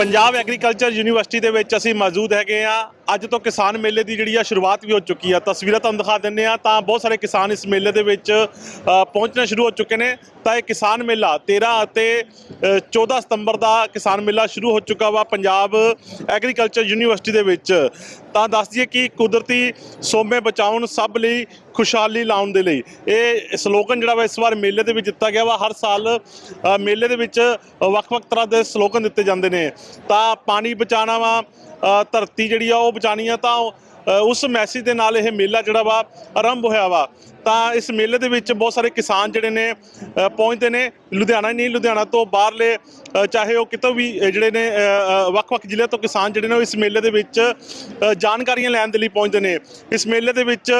Punjab agriculture university ਦੇ ਵਿੱਚ ਅਸੀਂ ਮੌਜੂਦ ਹੈਗੇ ਆ ਅੱਜ ਤੋਂ ਕਿਸਾਨ ਮੇਲੇ ਦੀ ਜਿਹੜੀ ਆ ਸ਼ੁਰੂਆਤ ਵੀ ਹੋ ਚੁੱਕੀ ਆ। ਤਸਵੀਰਾਂ ਤੁਹਾਨੂੰ ਦਿਖਾ ਦਿੰਨੇ ਆ ਤਾਂ ਬਹੁਤ ਸਾਰੇ ਕਿਸਾਨ ਇਸ ਮੇਲੇ ਦੇ ਵਿੱਚ ਅ, ਪਹੁੰਚਣਾ ਸ਼ੁਰੂ ਹੋ ਚੁੱਕੇ ਨੇ। ਤਾਂ ਇਹ ਕਿਸਾਨ ਮੇਲਾ 13 ਅਤੇ ਅ, 14 ਸਤੰਬਰ ਦਾ ਕਿਸਾਨ ਮੇਲਾ ਸ਼ੁਰੂ ਹੋ ਚੁੱਕਾ ਵਾ ਪੰਜਾਬ ਐਗਰੀਕਲਚਰ ਯੂਨੀਵਰਸਿਟੀ ਦੇ ਵਿੱਚ। ਤਾਂ ਦੱਸ ਦਈਏ ਕਿ ਕੁਦਰਤੀ ਸੋਮੇ ਬਚਾਉਣ ਸਭ ਲਈ ਖੁਸ਼ਹਾਲੀ ਲਾਉਣ ਦੇ ਲਈ। ਇਹ ਸਲੋਗਨ ਜਿਹੜਾ ਵਾ ਇਸ ਵਾਰ ਮੇਲੇ ਦੇ ਵਿੱਚ ਦਿੱਤਾ ਗਿਆ ਵਾ। ਹਰ ਸਾਲ ਮੇਲੇ ਦੇ ਵਿੱਚ ਵੱਖ-ਵੱਖ ਤਰ੍ਹਾਂ ਦੇ ਸਲੋਗਨ ਦਿੱਤੇ ਜਾਂਦੇ ਨੇ। ਤਾਂ ਪਾਣੀ ਬਚਾਉਣਾ ਵਾ ਧਰਤੀ ਜਿਹੜੀ ਆ ਉਹ ਬਚਾਣੀ ਆ ਤਾਂ ਅ, ਉਸ ਮੈਸੇਜ ਦੇ ਨਾਲ ਇਹ ਮੇਲਾ ਜਿਹੜਾ ਵਾ ਆਰੰਭ ਹੋਇਆ ਵਾ। ਤਾਂ ਇਸ ਮੇਲੇ ਦੇ ਵਿੱਚ ਬਹੁਤ ਸਾਰੇ ਕਿਸਾਨ ਜਿਹੜੇ ਨੇ ਪਹੁੰਚਦੇ ਨੇ। ਲੁਧਿਆਣਾ ਹੀ ਨਹੀਂ ਲੁਧਿਆਣਾ ਤੋਂ ਬਾਹਰਲੇ ਚਾਹੇ ਉਹ ਕਿਤੋਂ ਵੀ ਜਿਹੜੇ ਨੇ ਵੱਖ-ਵੱਖ ਜ਼ਿਲ੍ਹਿਆਂ ਤੋਂ ਕਿਸਾਨ ਜਿਹੜੇ ਨੇ ਉਹ ਇਸ ਮੇਲੇ ਦੇ ਵਿੱਚ ਜਾਣਕਾਰੀਆਂ ਲੈਣ ਦੇ ਲਈ ਪਹੁੰਚਦੇ ਨੇ। ਇਸ ਮੇਲੇ ਦੇ ਵਿੱਚ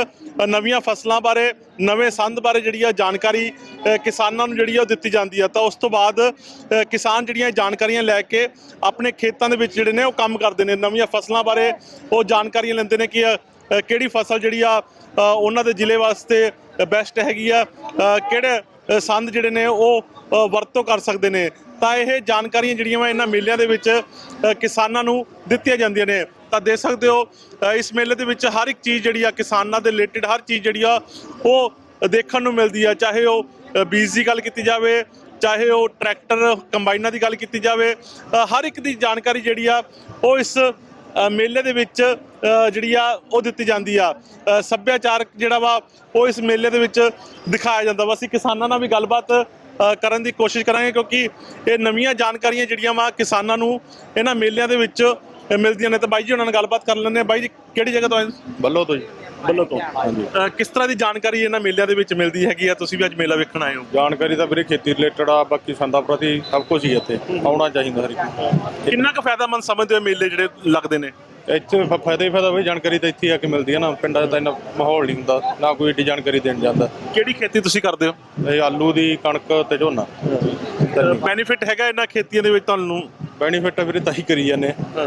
ਨਵੀਆਂ ਫਸਲਾਂ ਬਾਰੇ ਨਵੇਂ ਸੰਦ ਬਾਰੇ ਜਿਹੜੀ ਆ ਜਾਣਕਾਰੀ ਕਿਸਾਨਾਂ ਨੂੰ ਜਿਹੜੀ ਆ ਉਹ ਦਿੱਤੀ ਜਾਂਦੀ ਆ। ਤਾਂ ਉਸ ਤੋਂ ਬਾਅਦ ਕਿਸਾਨ ਜਿਹੜੀਆਂ ਜਾਣਕਾਰੀਆਂ ਲੈ ਕੇ ਆਪਣੇ ਖੇਤਾਂ ਦੇ ਵਿੱਚ ਜਿਹੜੇ ਨੇ ਉਹ ਕੰਮ ਕਰਦੇ ਨੇ ਨਵੀਆਂ ਫਸਲਾਂ ਬਾਰੇ ਉਹ ਜਾਣਕਾਰੀਆਂ ਲੈਂਦੇ ਨੇ ਕਿ ਕਿਹੜੀ ਫਸਲ ਜਿਹੜੀ ਆ ਉਹਨਾਂ ਦੇ ਜ਼ਿਲ੍ਹੇ ਵਾਸਤੇ ਬੈਸਟ ਹੈਗੀ ਆ ਕਿਹੜੇ ਸੰਦ ਜਿਹੜੇ ਨੇ ਉਹ ਵਰਤੋਂ ਕਰ ਸਕਦੇ ਨੇ। ਤਾਂ ਇਹ ਜਾਣਕਾਰੀਆਂ ਜਿਹੜੀਆਂ ਵਾ ਇਹਨਾਂ ਮੇਲਿਆਂ ਦੇ ਵਿੱਚ ਕਿਸਾਨਾਂ ਨੂੰ ਦਿੱਤੀਆਂ ਜਾਂਦੀਆਂ ਨੇ। ਤਾਂ ਦੇਖ ਸਕਦੇ ਹੋ ਇਸ ਮੇਲੇ ਦੇ ਵਿੱਚ ਹਰ ਇੱਕ ਚੀਜ਼ ਜਿਹੜੀ ਆ, ਕਿਸਾਨਾਂ ਦੇ ਰਿਲੇਟਡ ਹਰ ਚੀਜ਼ ਜਿਹੜੀ ਆ, ਉਹ ਦੇਖਣ ਨੂੰ ਮਿਲਦੀ ਆ। ਚਾਹੇ ਉਹ ਬੀਜ ਦੀ ਗੱਲ ਕੀਤੀ ਜਾਵੇ ਚਾਹੇ ਉਹ ਟਰੈਕਟਰ, ਕੰਬਾਈਨਾਂ ਦੀ ਗੱਲ ਕੀਤੀ ਜਾਵੇ ਹਰ ਇੱਕ ਦੀ ਜਾਣਕਾਰੀ ਜਿਹੜੀ ਆ, ਉਹ ਇਸ ਮੇਲੇ ਦੇ ਵਿੱਚ ਜਿਹੜੀ ਆ, ਉਹ ਦਿੱਤੀ ਜਾਂਦੀ ਆ। ਸੱਭਿਆਚਾਰਕ ਜਿਹੜਾ ਵਾ, ਉਹ ਇਸ ਮੇਲੇ ਦੇ ਵਿੱਚ ਦਿਖਾਇਆ ਜਾਂਦਾ ਵਾ। ਅਸੀਂ ਕਿਸਾਨਾਂ ਨਾਲ ਵੀ ਗੱਲਬਾਤ ਕਰਨ ਦੀ ਕੋਸ਼ਿਸ਼ ਕਰਾਂਗੇ, ਕਿਉਂਕਿ ਇਹ ਨਵੀਆਂ ਜਾਣਕਾਰੀਆਂ ਜਿਹੜੀਆਂ ਵਾ ਕਿਸਾਨਾਂ ਨੂੰ, ਇਹਨਾਂ ਮੇਲਿਆਂ ਦੇ ਵਿੱਚ ਮਿਲਦੀਆਂ ਨੇ ਤਾਂ ਬਾਈ ਜੀ ਉਹਨਾਂ ਨਾਲ ਗੱਲਬਾਤ ਕਰ ਲੈਂਦੇ ਆ ਬਾਈ ਜੀ ਕਿਹੜੀ ਜਗ੍ਹਾ ਤੋਂ ਆਏ ਬੱਲੋ ਤੋਂ ਜੀ। ਬੱਲੋ ਤੋਂ ਅ, ਕਿਸ ਤਰ੍ਹਾਂ ਦੀ ਜਾਣਕਾਰੀ ਇਹਨਾਂ ਮੇਲਿਆਂ ਦੇ ਵਿੱਚ ਮਿਲਦੀ ਹੈਗੀ ਆ? ਤੁਸੀਂ ਵੀ ਅੱਜ ਮੇਲਾ ਵੇਖਣ ਆਏ ਹੋ। ਜਾਣਕਾਰੀ ਤਾਂ ਵੀਰੇ ਖੇਤੀ ਰਿਲੇਟਡ ਆ ਬਾਕੀ ਸੰਦਾਂ ਪ੍ਰਤੀ ਸਭ ਕੁਝ ਹੀ ਇੱਥੇ। ਆਉਣਾ ਚਾਹੀਦਾ ਹਰ ਇੱਕ। ਕਿੰਨਾ ਕੁ ਫਾਇਦਾਮੰਦ ਸਮਝਦੇ ਹੋ ਮੇਲੇ ਜਿਹੜੇ ਲੱਗਦੇ ਨੇ? ਇੱਥੇ ਫ- ਫਾਇਦਾ ਹੀ ਫਾਇਦਾ ਵੀ ਜਾਣਕਾਰੀ ਤਾਂ ਇੱਥੇ ਹੀ ਆ ਕੇ ਮਿਲਦੀ ਹੈ ਨਾ। ਪਿੰਡਾਂ 'ਚ ਤਾਂ ਇੰਨਾ ਮਾਹੌਲ ਨਹੀਂ ਹੁੰਦਾ ਨਾ ਕੋਈ ਏਡੀ ਜਾਣਕਾਰੀ ਦੇਣ ਜਾਂਦਾ। ਕਿਹੜੀ ਖੇਤੀ ਤੁਸੀਂ ਕਰਦੇ ਹੋ? ਇਹ ਆਲੂ ਦੀ ਕਣਕ ਤੇ ਝੋਨਾ। ਬੈਨੀਫਿਟ ਹੈਗਾ ਇਹਨਾਂ ਖੇਤੀਆਂ ਦੇ ਵਿੱਚ ਤੁਹਾਨੂੰ? ਬੈਨੀਫਿਟ ਵੀਰੇ ਤਾਂ ਹੀ ਕਰੀ ਜਾਂਦੇ ਆ।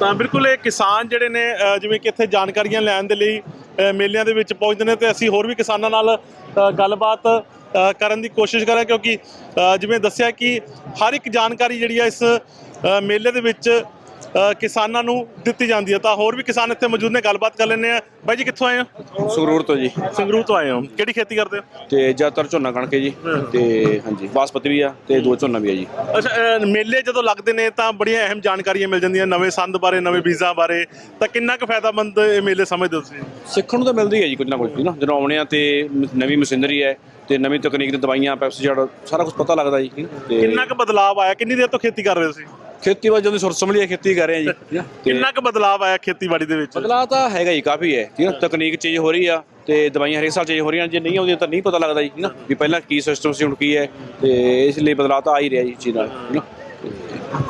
ਤਾਂ ਬਿਲਕੁਲ ਇਹ ਕਿਸਾਨ ਜਿਹੜੇ ਨੇ ਅ, ਜਿਵੇਂ ਕਿ ਇੱਥੇ ਜਾਣਕਾਰੀਆਂ ਲੈਣ ਦੇ ਲਈ ਅ, ਮੇਲਿਆਂ ਦੇ ਵਿੱਚ ਪਹੁੰਚਦੇ ਨੇ ਤੇ ਅਸੀਂ ਹੋਰ ਵੀ ਕਿਸਾਨਾਂ ਨਾਲ ਅ, ਗੱਲਬਾਤ ਅ, ਕਰਨ ਦੀ ਕੋਸ਼ਿਸ਼ ਕਰਾਂ ਕਿਉਂਕਿ ਅ, ਜਿਵੇਂ ਦੱਸਿਆ ਕਿ ਹਰ ਇੱਕ ਜਾਣਕਾਰੀ ਜਿਹੜੀ ਆ ਇਸ ਅ, ਮੇਲੇ ਦੇ ਵਿੱਚ ਕਿਸਾਨਾਂ ਨੂੰ ਦਿੱਤੀ ਜਾਂਦੀ ਹੈ। ਤਾਂ ਹੋਰ ਵੀ ਕਿਸਾਨ ਇੱਥੇ ਮੌਜੂਦ ਨੇ ਗੱਲਬਾਤ ਕਰ ਲੈਂਦੇ ਆ ਬਾਈ ਜੀ ਕਿੱਥੋਂ ਆਏ ਹੋ? ਸੰਗਰੂਰ ਤੋਂ ਜੀ। ਸੰਗਰੂਰ ਤੋਂ ਆਏ ਹੋ। ਕਿਹੜੀ ਖੇਤੀ ਕਰਦੇ ਹੋ? ਤੇ ਜ਼ਿਆਦਾਤਰ ਝੋਨਾ ਕਣਕ ਹੈ ਜੀ। ਤੇ ਹਾਂਜੀ ਬਾਸਪਤੀ ਵੀ ਆ ਤੇ ਦੋ ਝੋਨਾ ਵੀ ਆ ਜੀ। ਅੱਛਾ ਮੇਲੇ ਜਦੋਂ ਲੱਗਦੇ ਨੇ ਤਾਂ ਬੜੀਆਂ ਅਹਿਮ ਜਾਣਕਾਰੀਆਂ ਮਿਲ ਜਾਂਦੀਆਂ। ਨਵੇਂ ਸੰਦ ਬਾਰੇ ਨਵੇਂ ਬੀਜਾਂ ਬਾਰੇ। ਤਾਂ ਕਿੰਨਾ ਕੁ ਫਾਇਦਾਮੰਦ ਇਹ ਮੇਲੇ ਸਮਝਦੇ ਹੋ ਤੁਸੀਂ? ਸਿੱਖਣ ਨੂੰ ਤਾਂ ਮਿਲਦੀ ਹੈ ਜੀ ਕੁਝ ਨਾ ਕੁਝ ਨਾ? ਜਦੋਂ ਆਉਣੇ ਆ ਤੇ ਮ- ਨਵੀਂ ਮਸ਼ੀਨਰੀ ਹੈ ਤੇ ਨਵੀਂ ਤਕਨੀਕ ਦੀ ਦਵਾਈਆਂ ਪੈਪਸੀਡ ਸਾਰਾ ਕੁਝ ਪਤਾ ਲੱਗਦਾ ਜੀ। ਤੇ ਕਿੰਨਾ ਕੁ ਬਦਲਾਅ ਆਇਆ? ਕਿੰਨੀ ਦੇਰ ਤੋਂ ਖੇਤੀ ਕਰ ਰਹੇ ਹੋ ਤੁਸੀਂ? ਖੇਤੀਬਾੜੀ ਜਦੋਂ ਸੁਰ ਸੰਭਲੀ ਹੈ ਖੇਤੀ ਕਰ ਰਹੇ ਆ ਜੀ। ਤੇ ਕਿੰਨਾ ਕੁ ਬਦਲਾਅ ਆਇਆ ਖੇਤੀਬਾੜੀ ਦੇ ਵਿੱਚ? ਬਦਲਾਅ ਤਾਂ ਹੈਗਾ ਜੀ ਕਾਫੀ ਹੈ। ਠੀਕ ਹੈ ਤਕਨੀਕ ਚੇਂਜ ਹੋ ਰਹੀ ਆ ਤੇ ਦਵਾਈਆਂ ਹਰੇਕ ਸਾਲ ਚੇਂਜ ਹੋ ਰਹੀਆਂ ਜੇ ਨਹੀਂ ਆਉਂਦੀਆਂ ਤਾਂ ਨਹੀਂ ਪਤਾ ਲੱਗਦਾ ਜੀ ਨਾ? ਵੀ ਪਹਿਲਾਂ ਕੀ ਸਿਸਟਮ ਸੀ ਹੁਣ ਕੀ ਹੈ ਤੇ ਇਸ ਲਈ ਬਦਲਾਅ ਤਾਂ ਆ ਹੀ ਰਿਹਾ ਜੀ ਚੀਜ਼ ਨਾਲ ਹੈ ਨਾ?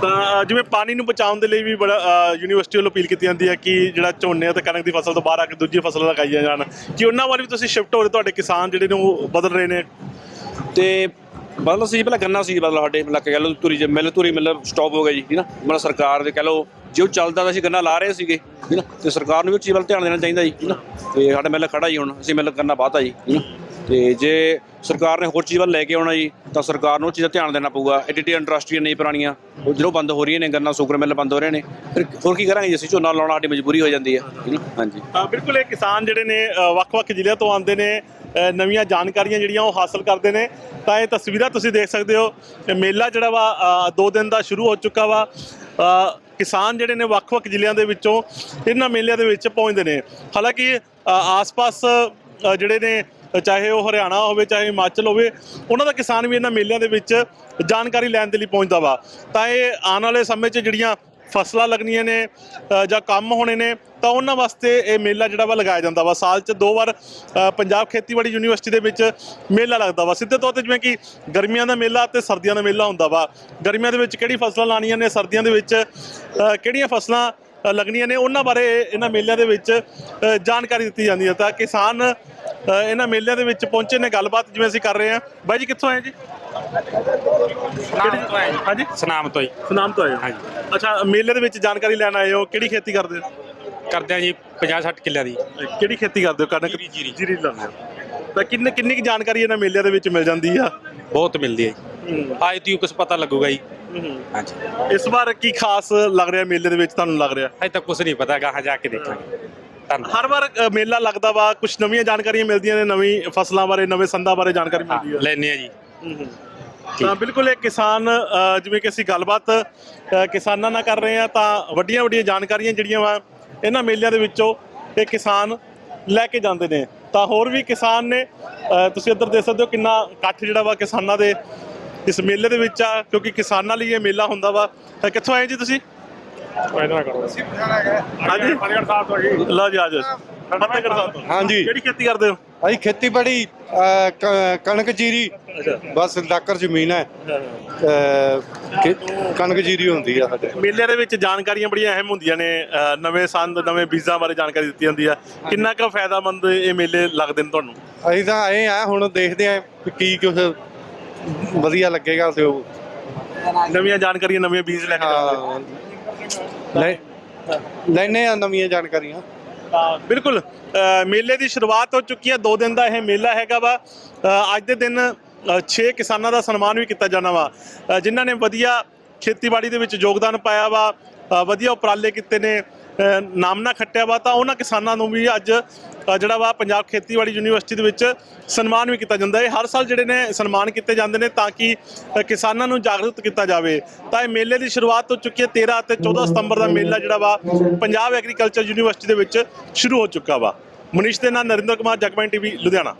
ਤਾਂ ਜਿਵੇਂ ਪਾਣੀ ਨੂੰ ਬਚਾਉਣ ਦੇ ਲਈ ਵੀ ਬੜਾ ਅ, ਯੂਨੀਵਰਸਿਟੀ ਵੱਲੋਂ ਅਪੀਲ ਕੀਤੀ ਜਾਂਦੀ ਹੈ ਕਿ ਜਿਹੜਾ ਝੋਨੇ ਤੇ ਕਣਕ ਦੀ ਫਸਲ ਤੋਂ ਬਾਹਰ ਆ ਕੇ ਦੂਜੀ ਫਸਲ ਲਗਾਈਆਂ ਜਾਣ। ਕਿ ਉਹਨਾਂ ਵੱਲ ਵੀ ਤੁਸੀਂ ਸ਼ਿਫਟ ਹੋ ਰਹੇ ਤੁਹਾਡੇ ਕਿਸਾਨ ਜਿਹੜੇ ਨੇ ਉਹ ਬਦਲ ਰਹੇ ਨੇ? ਤੇ ਬਦਲ ਸੀ, ਪਹਿਲਾਂ ਗੰਨਾ ਸੀ ਬਦਲ ਸਾਡੇ ਇਲਾਕੇ ਕਹਿ ਲਓ ਤੁਰੀ ਜੇ ਮਿਲ ਤੁਰੀ ਮਿਲ ਸਟਾਪ ਹੋ ਗਿਆ ਜੀ, ਠੀਕ ਮਤਲਬ ਸਰਕਾਰ ਦੇ ਕਹਿ ਲਓ, ਜੇ ਉਹ ਚੱਲਦਾ ਤਾਂ ਅਸੀਂ ਗੰਨਾ ਲਾ ਰਹੇ ਸੀਗੇ, ਠੀਕ ਨਾ? ਤੇ ਸਰਕਾਰ ਨੂੰ ਵੀ ਉਸ ਚੀਜ਼ ਵੱਲ ਧਿਆਨ ਦੇਣਾ ਚਾਹੀਦਾ ਜੀ, ਠੀਕ ਨਾ? ਤੇ ਸਾਡਾ ਮਿਲ ਖੜਾ ਜੀ ਹੁਣ, ਅਸੀਂ ਮਿਲ ਗੰਨਾ ਬਾਤਾ ਜੀ, ਠੀਕ ਤੇ ਜੇ ਸਰਕਾਰ ਨੇ ਹੋਰ ਚੀਜ਼ ਵੱਲ ਲੈ ਕੇ ਆਉਣਾ ਜੀ ਤਾਂ ਸਰਕਾਰ ਨੂੰ ਉਹ ਚੀਜ਼ਾਂ ਧਿਆਨ ਦੇਣਾ ਪਊਗਾ। ਐਡੀ ਇੰਡਸਟਰੀਆਂ ਨਹੀਂ ਪੁਰਾਣੀਆਂ ਉਹ ਜਦੋਂ ਬੰਦ ਹੋ ਰਹੀਆਂ ਨੇ ਗੰਨਾ ਸ਼ੂਗਰ ਮਿਲ ਬੰਦ ਹੋ ਰਹੇ ਨੇ। ਫਿਰ ਹੋਰ ਕੀ ਕਰਾਂਗੇ ਜੀ ਅਸੀਂ? ਝੋਨਾ ਲਾਉਣਾ ਸਾਡੀ ਮਜਬੂਰੀ ਹੋ ਜਾਂਦੀ ਹੈ। ਹਾਂਜੀ। ਤਾਂ ਬਿਲਕੁਲ ਇਹ ਕਿਸਾਨ ਜਿਹੜੇ ਨੇ ਵੱਖ-ਵੱਖ ਜ਼ਿਲ੍ਹਿਆਂ ਤੋਂ ਆਉਂਦੇ ਨੇ ਨਵੀਆਂ ਜਾਣਕਾਰੀਆਂ ਜਿਹੜੀਆਂ ਉਹ ਹਾਸਲ ਕਰਦੇ ਨੇ। ਤਾਂ ਇਹ ਤਸਵੀਰਾਂ ਤੁਸੀਂ ਦੇਖ ਸਕਦੇ ਹੋ ਮੇਲਾ ਜਿਹੜਾ ਵਾ ਅ, ਦੋ ਦਿਨ ਦਾ ਸ਼ੁਰੂ ਹੋ ਚੁੱਕਾ ਵਾ। ਕਿਸਾਨ ਜਿਹੜੇ ਨੇ ਵੱਖ-ਵੱਖ ਜ਼ਿਲ੍ਹਿਆਂ ਦੇ ਵਿੱਚੋਂ ਇਹਨਾਂ ਮੇਲਿਆਂ ਦੇ ਵਿੱਚ ਪਹੁੰਚਦੇ ਨੇ। ਹਾਲਾਂਕਿ ਆਸ-ਪਾਸ ਜਿਹੜੇ ਨੇ ਚਾਹੇ ਉਹ ਹਰਿਆਣਾ ਹੋਵੇ, ਚਾਹੇ ਹਿਮਾਚਲ ਹੋਵੇ, ਉਹਨਾਂ ਦਾ ਕਿਸਾਨ ਵੀ ਇਹਨਾਂ ਮੇਲਿਆਂ ਦੇ ਵਿੱਚ ਜਾਣਕਾਰੀ ਲੈਣ ਦੇ ਲਈ ਪਹੁੰਚਦਾ ਵਾ। ਤਾਂ ਇਹ ਆਉਣ ਵਾਲੇ ਸਮੇਂ 'ਚ ਜਿਹੜੀਆਂ ਫਸਲਾਂ ਲੱਗਣੀਆਂ ਨੇ ਜਾਂ ਕੰਮ ਹੋਣੇ ਨੇ, ਤਾਂ ਉਹਨਾਂ ਵਾਸਤੇ ਇਹ ਮੇਲਾ ਜਿਹੜਾ ਵਾ ਲਗਾਇਆ ਜਾਂਦਾ ਵਾ। ਸਾਲ 'ਚ ਦੋ ਵਾਰ ਪੰਜਾਬ ਖੇਤੀਬਾੜੀ ਯੂਨੀਵਰਸਿਟੀ ਦੇ ਵਿੱਚ ਮੇਲਾ ਲੱਗਦਾ ਵਾ। ਸਿੱਧੇ ਤੌਰ ਤੇ ਜਿਵੇਂ ਕਿ ਗਰਮੀਆਂ ਦਾ ਮੇਲਾ ਤੇ ਸਰਦੀਆਂ ਦਾ ਮੇਲਾ ਹੁੰਦਾ ਵਾ। ਗਰਮੀਆਂ ਦੇ ਵਿੱਚ ਕਿਹੜੀ ਫਸਲਾਂ ਲਾਣੀਆਂ ਨੇ, ਸਰਦੀਆਂ ਦੇ ਵਿੱਚ ਕਿਹੜੀਆਂ ਫਸਲਾਂ ਲੱਗਣੀਆਂ ਨੇ। ਉਹਨਾਂ ਬਾਰੇ ਇਹਨਾਂ ਮੇਲਿਆਂ ਦੇ ਵਿੱਚ ਜਾਣਕਾਰੀ ਦਿੱਤੀ ਜਾਂਦੀ ਹੈ। ਤਾਂ ਕਿਸਾਨ ਇਹਨਾਂ ਮੇਲਿਆਂ ਦੇ ਵਿੱਚ ਪਹੁੰਚੇ ਨੇ। ਗੱਲਬਾਤ ਜਿਵੇਂ ਅਸੀਂ ਕਰ ਰਹੇ ਹਾਂ। ਬਾਈ ਜੀ ਕਿੱਥੋਂ ਆਏ ਜੀ? ਸਨਾਮ ਤੋਂ ਆਏ ਜੀ। ਹਾਂਜੀ? ਸਨਾਮ ਤੋਂ ਹੀ ਸੁਨਾਮ ਤੋਂ ਆਏ ਹੋ। ਹਾਂਜੀ। ਅੱਛਾ ਮੇਲੇ ਦੇ ਵਿੱਚ ਜਾਣਕਾਰੀ ਲੈਣ ਆਏ ਹੋ। ਕਿਹੜੀ ਖੇਤੀ ਕਰਦੇ ਹੋ? ਕਰਦੇ ਆ ਜੀ 50 60 ਕਿੱਲਿਆਂ ਦੀ। ਕਿਹੜੀ ਖੇਤੀ ਕਰਦੇ ਹੋ? ਕਣਕ ਜੀਰੀ, ਜੀਰੀ। ਜੀਰੀ ਲਾਉਂਦੇ ਹੋ। ਤਾਂ ਕਿੰਨੇ ਕਿੰਨੀ ਕੁ ਜਾਣਕਾਰੀ ਇਹਨਾਂ ਮੇਲਿਆਂ ਦੇ ਵਿੱਚ ਮਿਲ ਜਾਂਦੀ ਆ? ਬਹੁਤ ਮਿਲਦੀ ਹੈ ਜੀ। ਅੱਜ ਤੀ ਕੁਝ ਪਤਾ ਲੱਗੂਗਾ ਜੀ। ਹਾਂਜੀ। ਇਸ ਵਾਰ ਕੀ ਖਾਸ ਲੱਗ ਰਿਹਾ ਮੇਲੇ ਦੇ ਵਿੱਚ ਤੁਹਾਨੂੰ ਲੱਗ ਰਿਹਾ? ਅਜੇ ਤੱਕ ਕੁਝ ਨਹੀਂ ਪਤਾ ਗਾਹਾਂ ਜਾ ਕੇ ਦੇਖਾਂਗੇ। ਧੰਨਵਾਦ। ਹਰ ਵਾਰ ਅ, ਮੇਲਾ ਲੱਗਦਾ ਵਾ ਕੁਝ ਨਵੀਆਂ ਜਾਣਕਾਰੀਆਂ ਮਿਲਦੀਆਂ ਨੇ ਨਵੀਂ ਫਸਲਾਂ ਬਾਰੇ ਨਵੇਂ ਸੰਦਾਂ ਬਾਰੇ ਜਾਣਕਾਰੀ ਮਿਲਦੀ ਹੈ ਲੈਣੇ ਆ ਜੀ। ਤਾਂ ਬਿਲਕੁਲ ਇਹ ਕਿਸਾਨ ਅ, ਜਿਵੇਂ ਕਿ ਅਸੀਂ ਗੱਲਬਾਤ ਅ, ਕਿਸਾਨਾਂ ਨਾਲ ਕਰ ਰਹੇ ਆ ਤਾਂ ਵੱਡੀਆਂ ਵੱਡੀਆਂ ਜਾਣਕਾਰੀਆਂ ਜਿਹੜੀਆਂ ਵਾ ਇਹਨਾਂ ਮੇਲਿਆਂ ਦੇ ਵਿੱਚੋਂ ਇਹ ਕਿਸਾਨ ਲੈ ਕੇ ਜਾਂਦੇ ਨੇ। ਤਾਂ ਹੋਰ ਵੀ ਕਿਸਾਨ ਨੇ ਅ, ਤੁਸੀਂ ਇੱਧਰ ਦੇਖ ਸਕਦੇ ਹੋ ਕਿੰਨਾ ਇਕੱਠ ਜਿਹੜਾ ਵਾ ਕਿਸਾਨਾਂ ਦੇ ਇਸ ਮੇਲੇ ਦੇ ਵਿੱਚ ਆ ਕਿਉਂਕਿ ਕਿਸਾਨਾਂ ਲਈ ਇਹ ਮੇਲਾ ਹੁੰਦਾ ਵਾ। ਤਾਂ ਕਿੱਥੋਂ ਆਏ ਜੀ ਤੁਸੀਂ? ਹਾਂਜੀ। ਫਤਿਹਗੜ੍ਹ ਸਾਹਿਬ ਤੋਂ ਜੀ। ਲਓ ਜੀ ਆਜੋ ਫਤਿਹਗੜ੍ਹ ਸਾਹਿਬ ਤੋਂ। ਹਾਂਜੀ। ਕਿਹੜੀ ਖੇਤੀ ਕਰਦੇ ਹੋ? ਅਸੀਂ ਖੇਤੀਬਾੜੀ ਕਣਕ ਜੀਰੀ। ਬਸ ਡਾਕਰ ਜ਼ਮੀਨ ਹੈ। ਕਣਕ ਜੀਰੀ ਹੁੰਦੀ ਆ ਸਾਡੇ। ਮੇਲਿਆਂ ਦੇ ਵਿੱਚ ਜਾਣਕਾਰੀਆਂ ਬੜੀਆਂ ਅਹਿਮ ਹੁੰਦੀਆਂ ਨੇ। ਨਵੇਂ ਸੰਦ ਨਵੇਂ ਬੀਜਾਂ ਬਾਰੇ ਜਾਣਕਾਰੀ ਦਿੱਤੀ ਜਾਂਦੀ ਆ। ਕਿੰਨਾ ਕੁ ਫਾਇਦਾਮੰਦ ਇਹ ਮੇਲੇ ਲੱਗਦੇ ਨੇ ਤੁਹਾਨੂੰ? ਅਸੀਂ ਤਾਂ ਆਏ ਆ ਹੁਣ ਦੇਖਦੇ ਆ ਕਿ ਕੀ ਕੁਝ ਵਧੀਆ ਲੱਗੇਗਾ ਤੇ ਉਹ ਨਵੀਆਂ ਜਾਣਕਾਰੀਆਂ ਨਵੇਂ ਬੀਜ ਲੈ ਕੇ ਜਾਓਗੇ। ਹਾਂ ਲੈ ਲੈਨੇ ਆ ਨਵੀਆਂ ਜਾਣਕਾਰੀਆਂ। ਤਾਂ ਬਿਲਕੁਲ ਅ, ਮੇਲੇ ਦੀ ਸ਼ੁਰੂਆਤ ਹੋ ਚੁੱਕੀ ਹੈ। 2 ਦਿਨ ਦਾ ਇਹ ਮੇਲਾ ਹੈਗਾ ਵਾ। ਅ, ਅੱਜ ਦੇ ਦਿਨ 6 ਕਿਸਾਨਾਂ ਦਾ ਸਨਮਾਨ ਵੀ ਕੀਤਾ ਜਾਣਾ ਵਾ। ਅ, ਜਿਨ੍ਹਾਂ ਨੇ ਵਧੀਆ ਖੇਤੀਬਾੜੀ ਦੇ ਵਿੱਚ ਯੋਗਦਾਨ ਪਾਇਆ ਵਾ। ਅ, ਵਧੀਆ ਉਪਰਾਲੇ ਕੀਤੇ ਨੇ। ਨਾਮਨਾ ਖੱਟਿਆ ਵਾ ਤਾਂ ਉਹਨਾਂ ਕਿਸਾਨਾਂ ਨੂੰ ਵੀ ਅੱਜ ਜਿਹੜਾ ਵਾ ਪੰਜਾਬ ਖੇਤੀਬਾੜੀ ਯੂਨੀਵਰਸਿਟੀ ਦੇ ਵਿੱਚ ਸਨਮਾਨ ਵੀ ਕੀਤਾ ਜਾਂਦਾ ਹੈ। ਹਰ ਸਾਲ ਜਿਹੜੇ ਨੇ ਸਨਮਾਨ ਕੀਤੇ ਜਾਂਦੇ ਨੇ ਤਾਂ ਕਿ ਕਿਸਾਨਾਂ ਨੂੰ ਜਾਗਰੂਕ ਕੀਤਾ ਜਾਵੇ। ਤਾਂ ਇਹ ਮੇਲੇ ਦੀ ਸ਼ੁਰੂਆਤ ਹੋ ਚੁੱਕੀ ਹੈ 13 ਅਤੇ 14 ਸਤੰਬਰ ਦਾ ਮੇਲਾ ਜਿਹੜਾ ਵਾ ਪੰਜਾਬ ਐਗਰੀਕਲਚਰ ਯੂਨੀਵਰਸਿਟੀ ਦੇ ਵਿੱਚ ਸ਼ੁਰੂ ਹੋ ਚੁੱਕਾ ਵਾ। ਮਨੀਸ਼ ਦੇ ਨਾਲ ਨਰਿੰਦਰ ਕੁਮਾਰ, ਜਗਮੈਨ ਟੀਵੀ, ਲੁਧਿਆਣਾ।